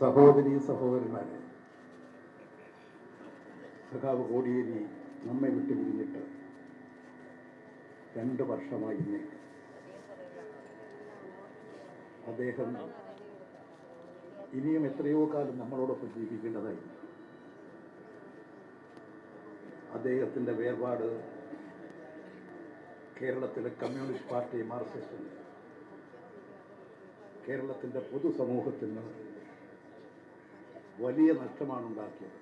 സഹോദരി സഹോദരന്മാരെ സഖാവ് കോടിയേരി നമ്മെ വിട്ടു പിരിഞ്ഞിട്ട് രണ്ട് വർഷമായി നീട്ടി അദ്ദേഹം ഇനിയും എത്രയോ കാലം നമ്മളോടൊപ്പം ജീവിക്കേണ്ടതായി. അദ്ദേഹത്തിന്റെ വേർപാട് കേരളത്തിലെ കമ്മ്യൂണിസ്റ്റ് പാർട്ടി മാർക്സിസ്റ്റിന് കേരളത്തിന്റെ പൊതുസമൂഹത്തിന് വലിയ നഷ്ടമാണ് ഉണ്ടാക്കിയത്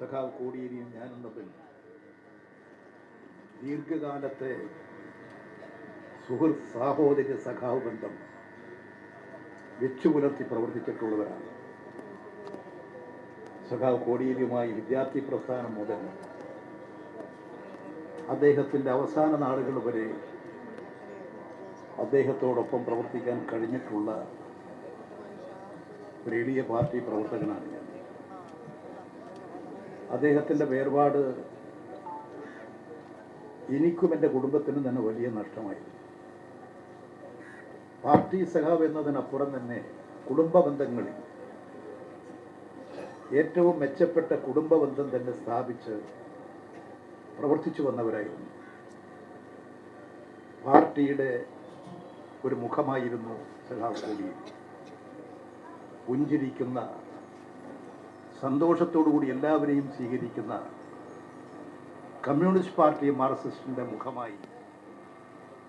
സഖാവ് കോടിയേരിയും ഞാനും തമ്മിൽ ദീർഘകാലത്തെ സുഹൃത്ത് സാഹോദര്യ സഖാവ് ബന്ധം വെച്ചു പുലർത്തി പ്രവർത്തിച്ചിട്ടുള്ളവരാണ്. സഖാവ് കോടിയേരിയുമായി വിദ്യാർത്ഥി പ്രസ്ഥാനം മുതൽ അദ്ദേഹത്തിന്റെ അവസാന നാളുകൾ വരെ അദ്ദേഹത്തോടൊപ്പം പ്രവർത്തിക്കാൻ കഴിഞ്ഞിട്ടുള്ള ഒരു എളിയ പാർട്ടി പ്രവർത്തകനാണ് ഞാൻ. അദ്ദേഹത്തിന്റെ വേർപാട് എനിക്കും എന്റെ കുടുംബത്തിനും തന്നെ വലിയ നഷ്ടമായി. പാർട്ടി സഖാവ് എന്നതിനപ്പുറം തന്നെ കുടുംബ ബന്ധങ്ങളിൽ ഏറ്റവും മെച്ചപ്പെട്ട കുടുംബ ബന്ധം തന്നെ സ്ഥാപിച്ച് പ്രവർത്തിച്ചു വന്നവരായിരുന്നു. പാർട്ടിയുടെ ഒരു മുഖമായിരുന്നു സഖാവ് കോടി. പുഞ്ചിരിക്കുന്ന സന്തോഷത്തോടുകൂടി എല്ലാവരെയും സ്വീകരിക്കുന്ന കമ്മ്യൂണിസ്റ്റ് പാർട്ടി മാർക്സിസ്റ്റിന്റെ മുഖമായി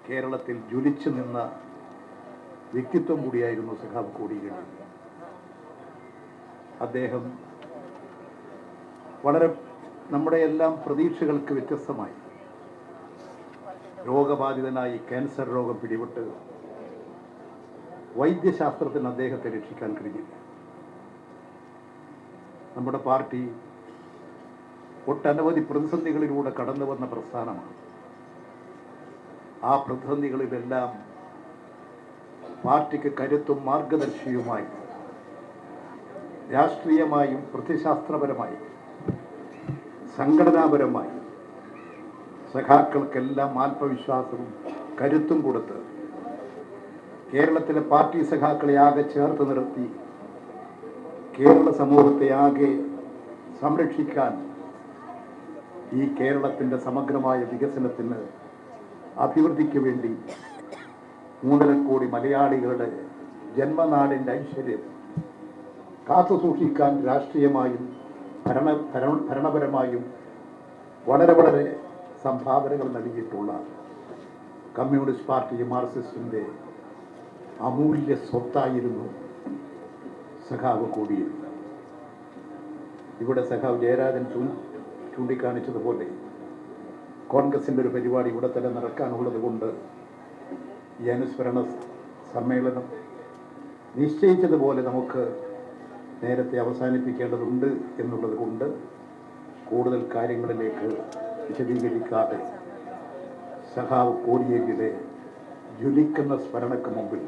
കേരളത്തിൽ ജ്വലിച്ചു നിന്ന വ്യക്തിത്വം കൂടിയായിരുന്നു സഖാബ് കോടിയേരി. അദ്ദേഹം വളരെ നമ്മുടെ എല്ലാം പ്രതീക്ഷകൾക്ക് വ്യത്യസ്തമായി രോഗബാധിതനായി ക്യാൻസർ രോഗം പിടിപെട്ട് വൈദ്യശാസ്ത്രത്തിന് അദ്ദേഹത്തെ രക്ഷിക്കാൻ കഴിഞ്ഞില്ല. നമ്മുടെ പാർട്ടി ഒട്ടനവധി പ്രതിസന്ധികളിലൂടെ കടന്നു വന്ന പ്രസ്ഥാനമാണ്. ആ പ്രതിസന്ധികളിലെല്ലാം പാർട്ടിക്ക് കരുത്തും മാർഗദർശിയുമായി രാഷ്ട്രീയമായും പ്രതിശാസ്ത്രപരമായും സംഘടനാപരമായി സഖാക്കൾക്കെല്ലാം ആത്മവിശ്വാസവും കരുത്തും കൊടുത്ത് കേരളത്തിലെ പാർട്ടി സഖാക്കളെ ആകെ ചേർത്ത് നിർത്തി കേരള സമൂഹത്തെ ആകെ സംരക്ഷിക്കാൻ ഈ കേരളത്തിന്റെ സമഗ്രമായ വികസനത്തിന് അഭിവൃദ്ധിക്ക് വേണ്ടി മൂന്നര കോടി മലയാളികളുടെ ജന്മനാടിന്റെ ഐശ്വര്യം കാത്തുസൂക്ഷിക്കാൻ രാഷ്ട്രീയമായും ഭരണ ഭരണ- ഭരണപരമായും വളരെ വളരെ സംഭാവനകൾ നൽകിയിട്ടുള്ള കമ്മ്യൂണിസ്റ്റ് പാർട്ടി മാർക്സിസ്റ്റിന്റെ അമൂല്യ സ്വത്തായിരുന്നു സഖാവ് കോടിയേരി ഇവിടെ സഖാവ് ജയരാജൻ ചൂ ചൂണ്ടിക്കാണിച്ചതുപോലെ കോൺഗ്രസിന്റെ ഒരു പരിപാടി ഇവിടെ തന്നെ നടക്കാനുള്ളത് കൊണ്ട് ഈ അനുസ്മരണ സമ്മേളനം നിശ്ചയിച്ചതുപോലെ നമുക്ക് നേരത്തെ അവസാനിപ്പിക്കേണ്ടതുണ്ട് എന്നുള്ളത് കൊണ്ട് കൂടുതൽ കാര്യങ്ങളിലേക്ക് വിശദീകരിക്കാതെ സഖാവ് കോടിയേരിയുടെ ജ്വലിക്കുന്ന സ്മരണക്ക് മുമ്പിൽ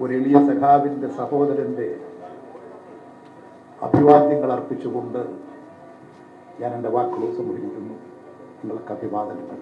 ഒരു എളിയ സഖാവിന്റെ സഹോദരന്റെ അഭിവാദ്യങ്ങൾ അർപ്പിച്ചുകൊണ്ട് ഞാൻ എന്റെ വാക്കുകൾ സംഭവിക്കുന്നു നിങ്ങൾക്ക് അഭിവാദനങ്ങൾ